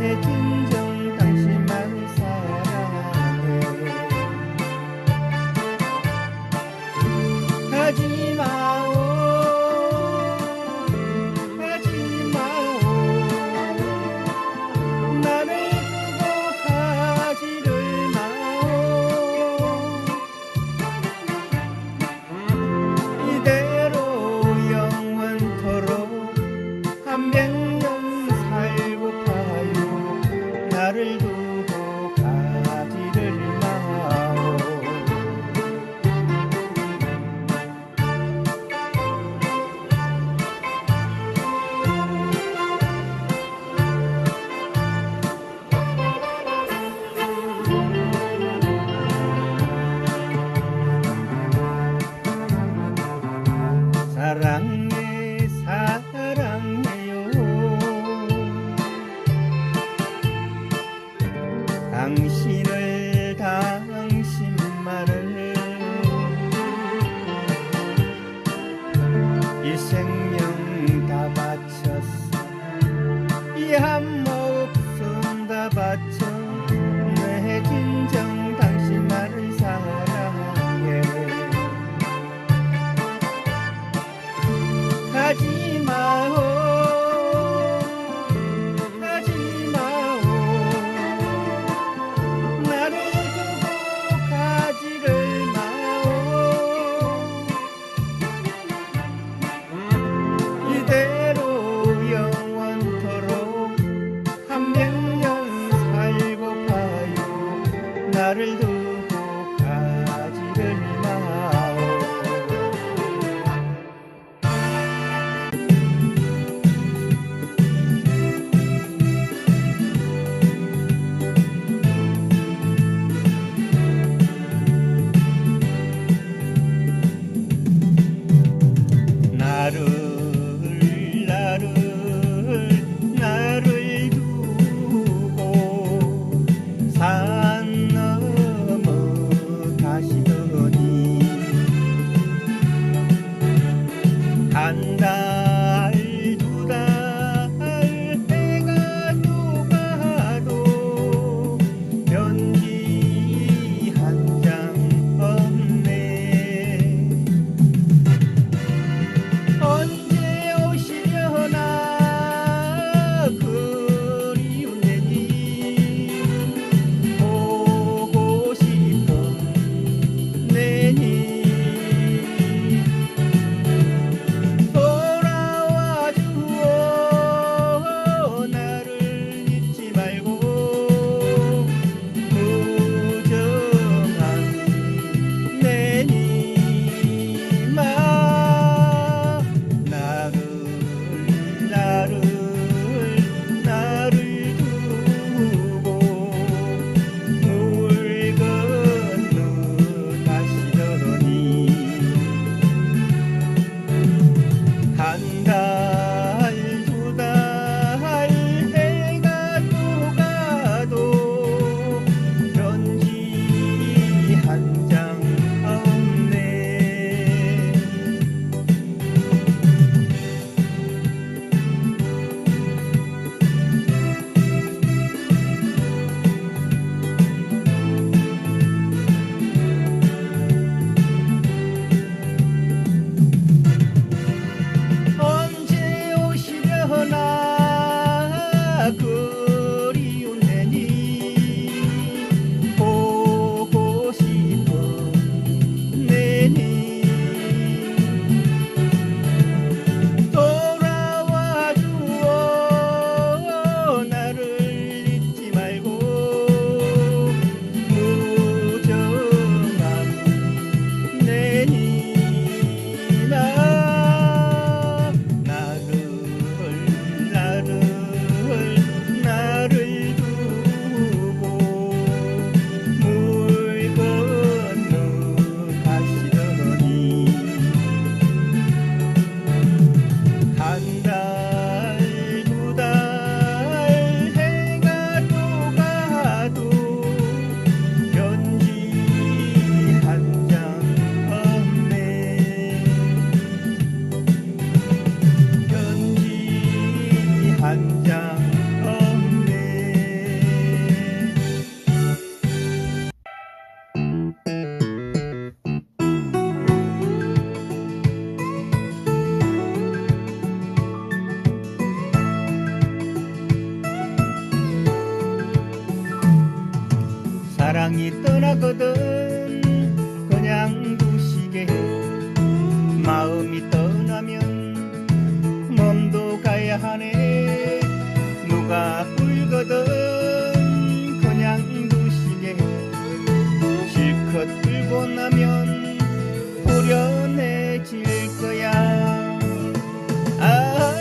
Jesus. 사랑해 사랑해요. 당신을 당신만을 이 생명 다 바쳤어. 이함 அருள்தோ வந்தார் 울거든. 그냥 두시게 마음이 떠나면 몸도 가야 하네. 누가 울거든. 그냥 두시게 실컷 울고 나면 후련해질 거야. 아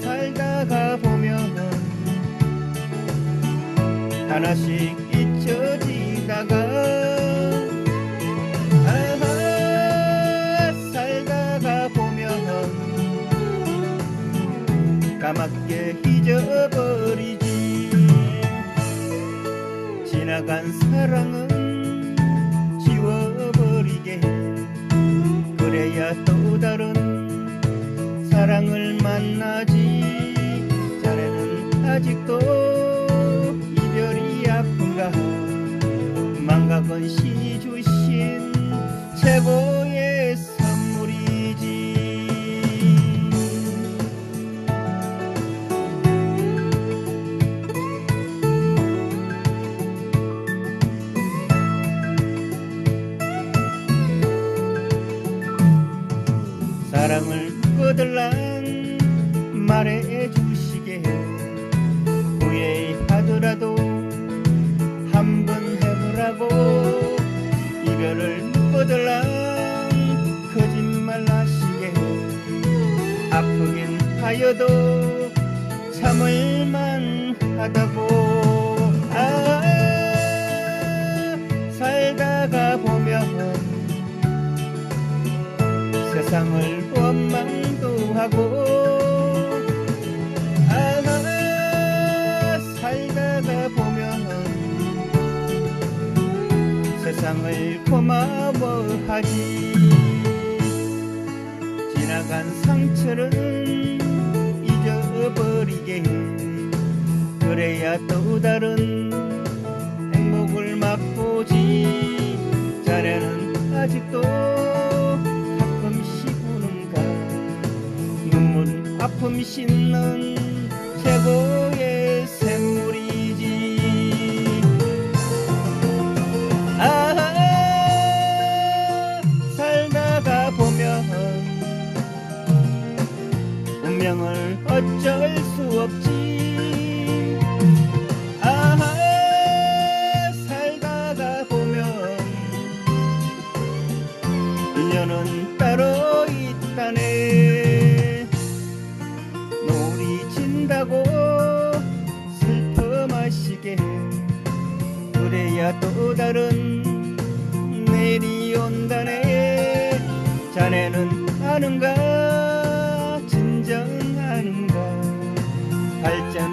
살다가 보면 하나씩 까맣게 잊어버리지. 지나간 사랑은 지워버리게. 그래야 또 다른 사랑을 만나지. 자네는 아직도 이별이 아픈가? 망각은 신이 주신 최고 사랑을 거들란 말해 주시게. 후회하더라도 한 번 해보라고. 이별을 거들란 거짓말 하시게. 아프긴 하여도 참을만 하다고. 아 살다가 보면 세상을 보면 세상을 고마워하지 지나간 상처를 잊어버리게 그래야 또 다른 행복을 맛보지. 자네는 아직도 가끔씩 우는가? 눈물 아픔 씻는 운명을 어쩔 수 없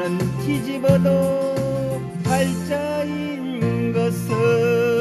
나는 뒤집어도 팔자인 것을